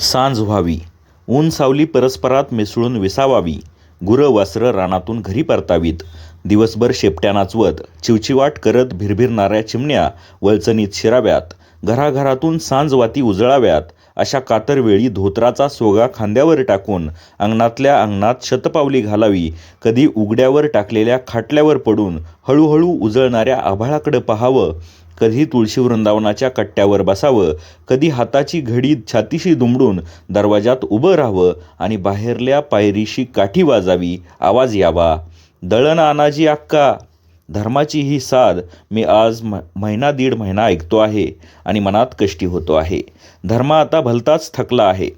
सांज व्हावी. ऊन सावली परस्परात मिसळून विसावावी. गुरं वासरं रानातून घरी परतावीत. दिवसभर शेपट्या नाचवत चिवचिवाट करत भिरभिरणाऱ्या चिमण्या वळचणीत शिराव्यात. घराघरातून सांजवाती उजळाव्यात. अशा कातरवेळी धोत्राचा सोगा खांद्यावर टाकून अंगणातल्या अंगणात शतपावली घालावी. कधी उघड्यावर टाकलेल्या खाटल्यावर पडून हळूहळू उजळणाऱ्या आभाळाकडं पाहावं. कधी तुळशी वृंदावनाच्या कट्ट्यावर बसावं. कधी हाताची घडी छातीशी दुमडून दरवाजात उभं राहावं आणि बाहेरल्या पायरीशी काठी वाजावी. आवाज यावा. दळण आनाजी अक्का! धर्माची ही साध मी आज म महिना दीड महिना ऐकतो आहे आणि मनात कष्टी होतो आहे. धर्म आता भलताच थकला आहे.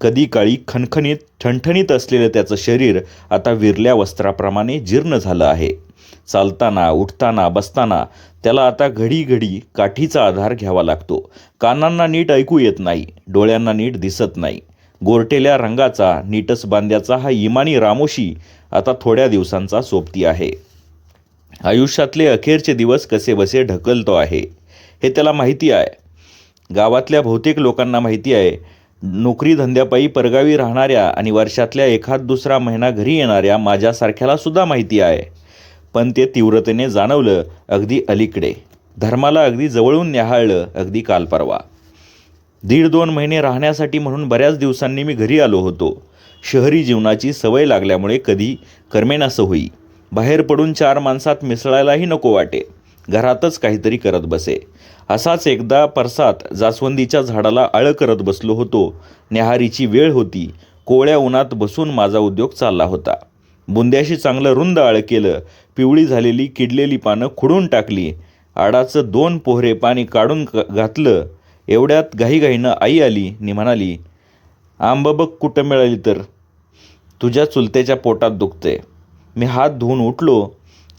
कधी काळी खणखणीत ठणठणीत असलेलं त्याचं शरीर आता विरल्या वस्त्राप्रमाणे जीर्ण झालं आहे. चालताना उठताना बसताना त्याला आता घडी घडी काठीचा आधार घ्यावा लागतो. कानांना नीट ऐकू येत नाही डोळ्यांना नीट दिसत नाही. गोरटेल्या रंगाचा नीटस बांध्याचा हा इमानी रामोशी आता थोड्या दिवसांचा सोबती आहे. आयुष्यातले अखेरचे दिवस कसे बसे ढकलतो आहे हे त्याला माहिती आहे. गावातल्या बहुतेक लोकांना माहिती आहे नोकरी धंद्यापायी परगावी राहणाऱ्या आणि वर्षातल्या एखाद दुसरा महिना घरी येणाऱ्या माझ्यासारख्याला सुद्धा माहिती आहे. पण ते तीव्रतेने जाणवलं अगदी अलीकडे. धर्माला अगदी जवळून न्याहाळलं अगदी काल परवा दीड दोन महिने राहण्यासाठी म्हणून बऱ्याच दिवसांनी मी घरी आलो होतो. शहरी जीवनाची सवय लागल्यामुळे कधी करमेनासं होई. बाहेर पडून चार माणसात मिसळायलाही नको वाटे. घरातच काहीतरी करत बसे. असाच एकदा परसात जास्वंदीच्या झाडाला आळ करत बसलो होतो. न्याहारीची वेळ होती. कोवळ्या उन्हात बसून माझा उद्योग चालला होता. बुंद्याशी चांगलं रुंद आळ केलं. पिवळी झालेली किडलेली पानं खुडून टाकली. आडाचं दोन पोहरे पाणी काढून घातलं. एवढ्यात घाईघाईनं आई आली. नि म्हणाली आंब बघ कुठं मिळाली तर? तुझ्या चुलत्याच्या पोटात दुखते मी हात धुवून उठलो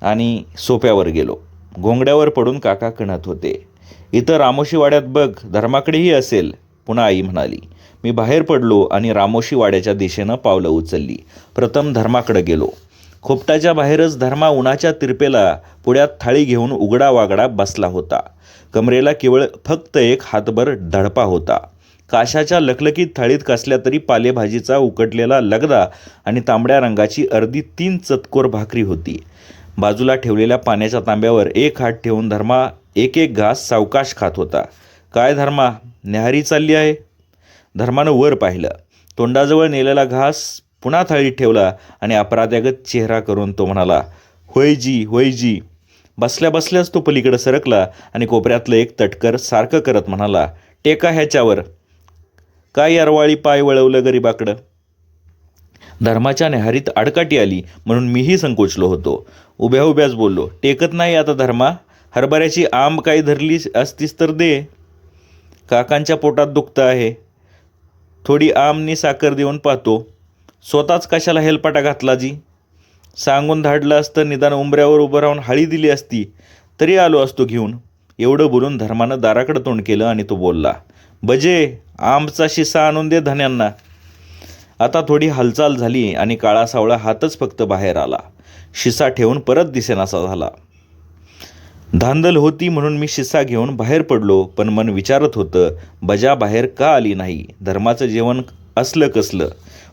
आणि सोप्यावर गेलो. घोंगड्यावर पडून काका कणत होते. इथं रामोशी वाड्यात बघ धर्माकडेही असेल पुन्हा आई म्हणाली. मी बाहेर पडलो आणि रामोशी वाड्याच्या दिशेनं पावलं उचलली. प्रथम धर्माकडं गेलो. खोपटाच्या बाहेरच धर्मा उन्हाच्या तिरपेला पुढ्यात थाळी घेऊन उघडा वागडा बसला होता. कमरेला केवळ फक्त एक हातभर धडपा होता. काशाच्या लखलखीत थाळीत कसल्या तरी पालेभाजीचा उकटलेला लगदा आणि तांबड्या रंगाची अर्धी तीन चतकोर भाकरी होती. बाजूला ठेवलेल्या पाण्याच्या तांब्यावर एक हात ठेवून धर्मा एक एक घास सावकाश खात होता. काय धर्मा न्याहारी चालली आहे? धर्मानं वर पाहिलं. तोंडाजवळ नेलेला घास पुन्हा थाळीत ठेवला आणि अपराध्यागत चेहरा करून तो म्हणाला होय जी होय जी. बसल्या बसल्याच तो पलीकडं सरकला आणि कोपऱ्यातलं एक तटकर सारखं करत म्हणाला टेका ह्याच्यावर. काय अरवाळी पाय वळवलं गरीबाकडं? धर्माच्या नेहारीत आडकाठी आली म्हणून मीही संकोचलो होतो. उभ्या उभ्याच बोललो टेकत नाही आता धर्मा? हरभऱ्याची आंब काही धरली असतीस तर दे. काकांच्या पोटात दुखतं आहे. थोडी आमनी साखर देऊन पाहतो. स्वतःच कशाला हेलपाटा घातला जी? सांगून धाडलं असतं निदान उंबऱ्यावर उभं राहून हाळी दिली असती. तरी आलो असतो घेऊन. एवढं बोलून धर्मानं दाराकडं तोंड केलं आणि तो बोलला बजे आमचा शिसा आणून दे धन्यांना. आता थोडी हालचाल झाली आणि काळा सावळा हातच फक्त बाहेर आला. शिसा ठेवून परत दिसेनासा झाला. धांदल होती म्हणून मी शिसा घेऊन बाहेर पडलो पण मन विचारत होतं बजा बाहेर का आली नाही? धर्माचं जेवण असलं कसलं?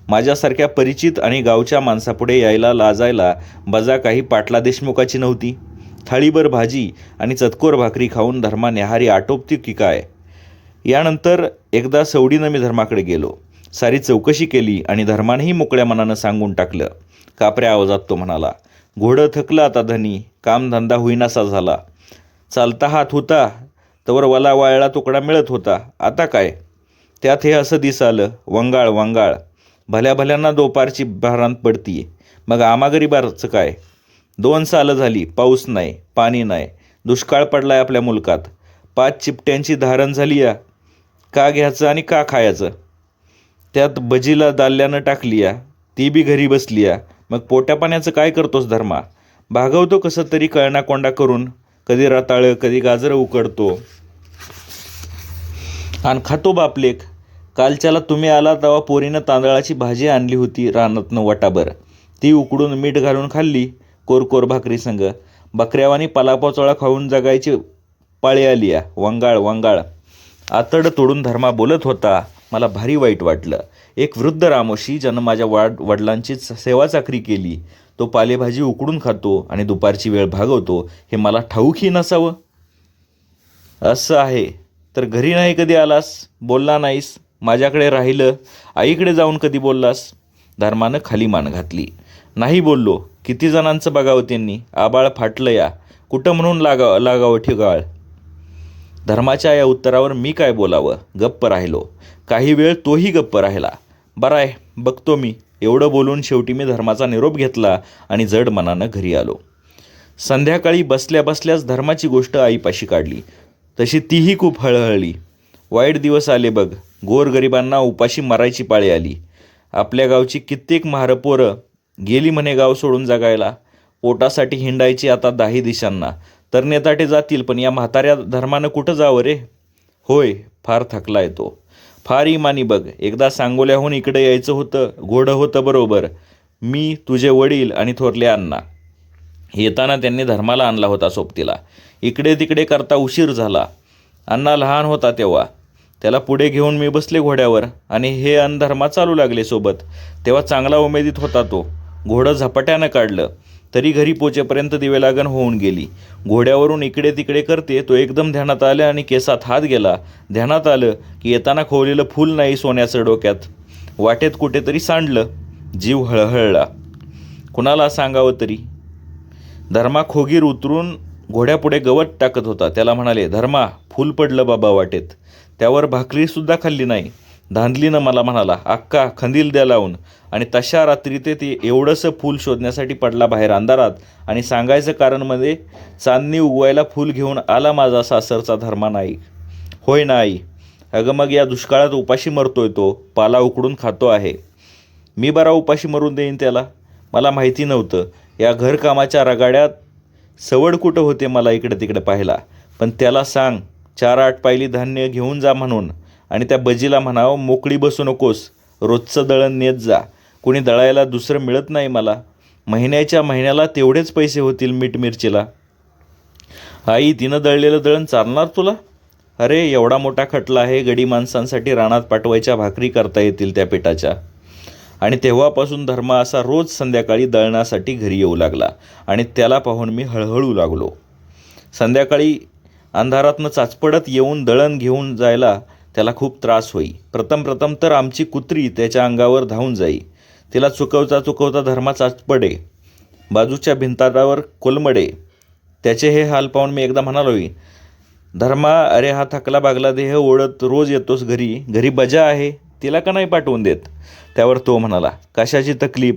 माझ्यासारख्या परिचित आणि गावच्या माणसापुढे यायला लाजायला बजा काही पाटला देशमुखाची नव्हती. थाळीभर भाजी आणि चतकोर भाकरी खाऊन धर्मा न्याहारी आटोपती की काय? यानंतर एकदा सवडीनं मी धर्माकडे गेलो. सारी चौकशी केली आणि धर्मानेही मोकळ्या मनानं सांगून टाकलं. कापऱ्या आवाजात तो म्हणाला घोडं थकलं आता धनी कामधंदा होईनासा झाला. चालता हात होता तवर वला वाळला तुकडा मिळत होता. आता काय? त्यात हे असं दिस आलं वंगाळ वंगाळ. भल्या भल्यांना दोपारची भारांत पडतीये. मग आमागरीबारचं काय? दोन सालं झाली पाऊस नाही पाणी नाही. दुष्काळ पडलाय आपल्या मुलकात. पाच चिपट्यांची धारण झाली या. का घ्यायचं आणि का खायचं? त्यात बजीला दाल्यानं टाकली या ती बी घरी बसली या मग पोट्या पाण्याचं काय करतोस धर्मा? भागवतो कसं तरी कळणाकोंडा करून कधी रताळं कधी गाजरं उकडतो. आणि खातो बापलेक कालच्याला तुम्ही आला तेव्हा पोरीनं तांदळाची भाजी आणली होती रानातनं वटाभर. ती उकडून मीठ घालून खाल्ली कोरकोर भाकरी संग. बकऱ्यावानी पालापाचोळा खाऊन जगायची पाळी आली या वंगाळ वंगाळ. आतड तोडून धर्मा बोलत होता. मला भारी वाईट वाटलं. एक वृद्ध रामोशी ज्यानं माझ्या वाड वडिलांची सेवा चाकरी केली. तो पालेभाजी उकडून खातो आणि दुपारची वेळ भागवतो. हे मला ठाऊकही नसावं. असं आहे. तर घरी नाही कधी आलास? बोलला नाहीस. माझ्याकडे राहिलं. आईकडे जाऊन कधी बोललास? धर्मानं खाली मान घातली. नाही बोललो. किती जणांचं बघावं त्यांनी? आबाळ फाटलं या. कुठं म्हणून लागावं लागावं ठिकाळ? धर्माच्या या उत्तरावर मी काय बोलावं? गप्प राहिलो. काही वेळ तोही गप्प राहिला. बरं आहे बघतो मी. एवढं बोलून शेवटी मी धर्माचा निरोप घेतला आणि जड मनानं घरी आलो. संध्याकाळी बसल्या बसल्याच धर्माची गोष्ट आईपाशी काढली. तशी तीही खूप हळहळली. वाईट दिवस आले बघ. गोरगरिबांना उपाशी मारायची पाळी आली. आपल्या गावची कित्येक महारपोरं गेली म्हणे गाव सोडून जगायला. पोटासाठी हिंडायची आता दाही दिशांना. तर नेताटे जातील पण या म्हाताऱ्या धर्मानं कुठं जावं रे? होय फार थकला येतो फार इमानी बघ. एकदा सांगोल्याहून इकडे यायचं होतं घोडं होतं बरोबर. मी तुझे वडील आणि थोरले अण्णा. येताना त्यांनी धर्माला आणला होता सोबतीला. इकडे तिकडे करता उशीर झाला. अण्णा लहान होता तेव्हा. त्याला पुढे घेऊन मी बसले घोड्यावर आणि हे अन्नधर्मा चालू लागले सोबत. तेव्हा चांगला उमेदीत होता तो. घोडं झपाट्यानं काढलं. तरी घरी पोचेपर्यंत दिवे लागण होऊन गेली. घोड्यावरून इकडे तिकडे करते तो एकदम ध्यानात आलं आणि केसात हात गेला. ध्यानात आलं की येताना खोवलेलं फूल नाही सोन्याचं डोक्यात. वाटेत कुठेतरी सांडलं. जीव हळहळला. कुणाला सांगावं तरी? धर्मा खोगीर उतरून घोड्यापुढे गवत टाकत होता. त्याला म्हणाले धर्मा फूल पडलं बाबा वाटेत. त्यावर भाकरीसुद्धा खाल्ली नाही. धांदलीनं मला म्हणाला अक्का खंदील द्या लावून. आणि तशा रात्री ते ते एवढंसं फूल शोधण्यासाठी पडला बाहेर अंधारात आणि सांगायचं कारण मध्ये चांदणी उगवायला फूल घेऊन आला माझा सासरचा धर्मा नाही. होय ना आई. अगं मग या दुष्काळात उपाशी मरतोय तो. पाला उकडून खातो आहे. मी बरा उपाशी मरून देईन त्याला. मला माहिती नव्हतं. या घरकामाच्या रगाड्यात सवड कुठं होते मला इकडे तिकडे पाहायला. पण त्याला सांग चार आठ पायली धान्य घेऊन जा म्हणून. आणि त्या बजीला म्हणावं मोकळी बसू नकोस रोजचं दळण नेत जा. कुणी दळायला दुसरं मिळत नाही मला. महिन्याच्या महिन्याला तेवढेच पैसे होतील मीठ मिरचीला आई तिनं दळलेलं दळण चालणार तुला? अरे एवढा मोठा खटला आहे गडी माणसांसाठी रानात पाठवायच्या भाकरी करता येतील त्या पिठाच्या. आणि तेव्हापासून धर्म असा रोज संध्याकाळी दळणासाठी घरी येऊ लागला आणि त्याला पाहून मी हळहळू लागलो. संध्याकाळी अंधारातनं चाचपडत येऊन दळण घेऊन जायला त्याला खूप त्रास होई. प्रथम प्रथम तर आमची कुत्री त्याच्या अंगावर धावून जाई. तिला चुकवता चुकवता धर्माचाच पडे. बाजूच्या भिंताडावर कोलमडे. त्याचे हे हाल पाहून मी एकदा म्हणालोय धर्मा अरे हा थकला बागला देह ओढत रोज येतोस घरी? घरी बजा आहे? तिला का नाही पाठवून देत? त्यावर तो म्हणाला कशाची तकलीफ?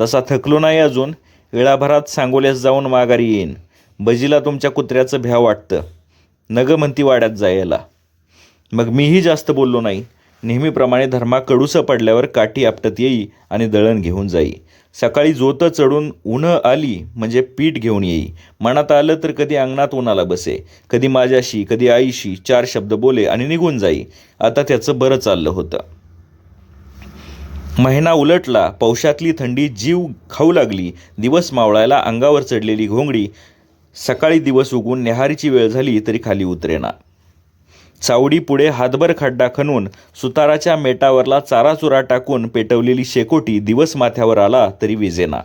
तसा थकलो नाही अजून. वेळाभरात सांगोल्यास जाऊन माघारी येईन. बजीला तुमच्या कुत्र्याचं भ्याव वाटतं. नग म्हणती वाड्यात जायला. मग मीही जास्त बोललो नाही. नेहमीप्रमाणे धर्मा कडूसं पडल्यावर काठी आपटत येई आणि दळण घेऊन जाई. सकाळी जोतं चढून उन्हं आली म्हणजे पीठ घेऊन येई. मनात आलं तर कधी अंगणात उन्हाला बसे कधी माझ्याशी कधी आईशी चार शब्द बोले आणि निघून जाई. आता त्याचं बरं चाललं होतं. महिना उलटला पौशातली थंडी जीव खाऊ लागली दिवस मावळायला अंगावर चढलेली घोंगडी. सकाळी दिवस उगून नेहारीची वेळ झाली तरी खाली उतरेना. चावडी पुढे हातभर खड्डा खणून सुताराच्या मेटावरला चाराचुरा टाकून पेटवलेली शेकोटी दिवस माथ्यावर आला तरी विजेना.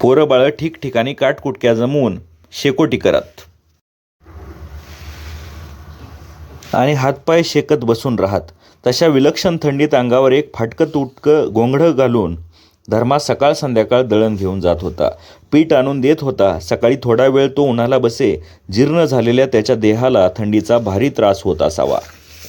पोरं बाळं ठिकठिकाणी काटकुटक्या जमवून शेकोटी करत. आणि हातपाय शेकत बसून राहत. तशा विलक्षण थंडीत अंगावर एक फाटकं तुटकं गोंगडं घालून धर्मा सकाळ संध्याकाळ दळण घेऊन जात होता. पीठ आणून देत होता. सकाळी थोडा वेळ तो उन्हाला बसे. जीर्ण झालेल्या त्याच्या देहाला थंडीचा भारी त्रास होत असावा.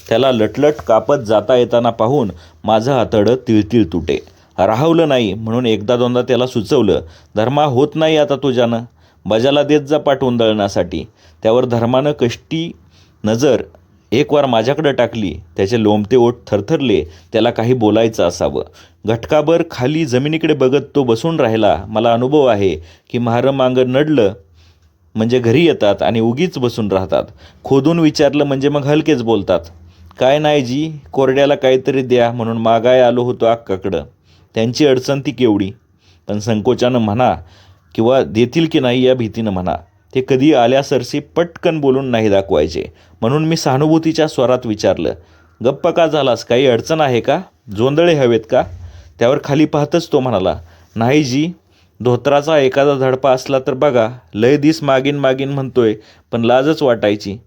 त्याला लटलट कापत जाता येताना पाहून माझं हातडं तिळतिळ तुटे. राहवलं नाही म्हणून एकदा दोनदा त्याला सुचवलं धर्मा होत नाही आता तुझ्यानं बजाला देत जा पाठवून दळण्यासाठी त्यावर धर्मानं कष्टी नजर एक वार माझ्याकडं टाकली त्याचे लोंबते ओठ थरथरले त्याला काही बोलायचं असावं. घटकाभर खाली जमिनीकडे बघत तो बसून राहिला मला अनुभव आहे की म्हारं मागं नडलं म्हणजे घरी येतात आणि उगीच बसून राहतात. खोदून विचारलं म्हणजे मग हलकेच बोलतात. काय नाही जी कोरड्याला काहीतरी द्या म्हणून मागाय आलो होतो अक्काकडं. त्यांची अडचण ती केवढी? पण संकोचानं म्हणा किंवा देतील की नाही या भीतीनं म्हणा. ते कधी आल्यासरशी पटकन बोलून नाही दाखवायचे. म्हणून मी सहानुभूतीच्या स्वरात विचारलं गप्प का झालास? काही अडचण आहे का? जोंदळे हवेत का? त्यावर खाली पाहतच तो म्हणाला नाही जी धोत्राचा एखादा धडपा असला तर बघा लय दिस मागीन मागीन म्हणतोय पण लाजच वाटायची.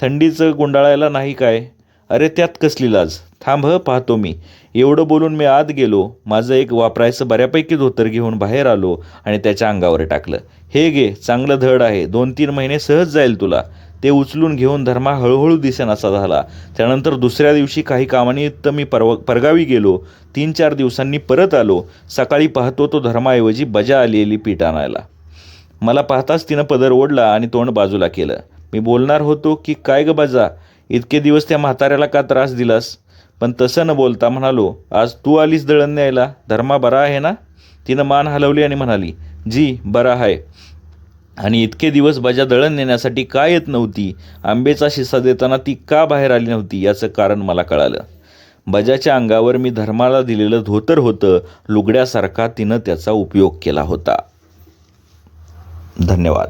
थंडीचं गुंडाळायला नाही काय? अरे त्यात कसली लाज? थांब पाहतो मी. एवढं बोलून मी आत गेलो. माझं एक वापरायचं बऱ्यापैकी धोतर घेऊन बाहेर आलो आणि त्याच्या अंगावर टाकलं. हे घे चांगलं धड आहे. दोन तीन महिने सहज जाईल तुला. ते उचलून घेऊन धर्मा हळूहळू दिसेनासा झाला. त्यानंतर दुसऱ्या दिवशी काही कामानिमित्त मी परव परगावी गेलो. तीन चार दिवसांनी परत आलो. सकाळी पाहतो तो धर्माऐवजी बजा आलेली पीठ आणायला. मला पाहताच तिनं पदर ओढला आणि तोंड बाजूला केलं. मी बोलणार होतो की काय ग बजा? इतके दिवस त्या म्हाताऱ्याला का त्रास दिलास? पण तसं न बोलता म्हणालो आज तू आलीस दळण न्यायला? धर्मा बरा आहे ना? तिनं मान हलवली आणि म्हणाली जी बरा आहे. आणि इतके दिवस बजा दळण नेण्यासाठी का येत नव्हती? आंबेचा शिसा देताना ती का बाहेर आली नव्हती याचं कारण मला कळालं. बजाच्या अंगावर मी धर्माला दिलेलं धोतर होतं लुगड्यासारखा तिनं त्याचा उपयोग केला होता. धन्यवाद.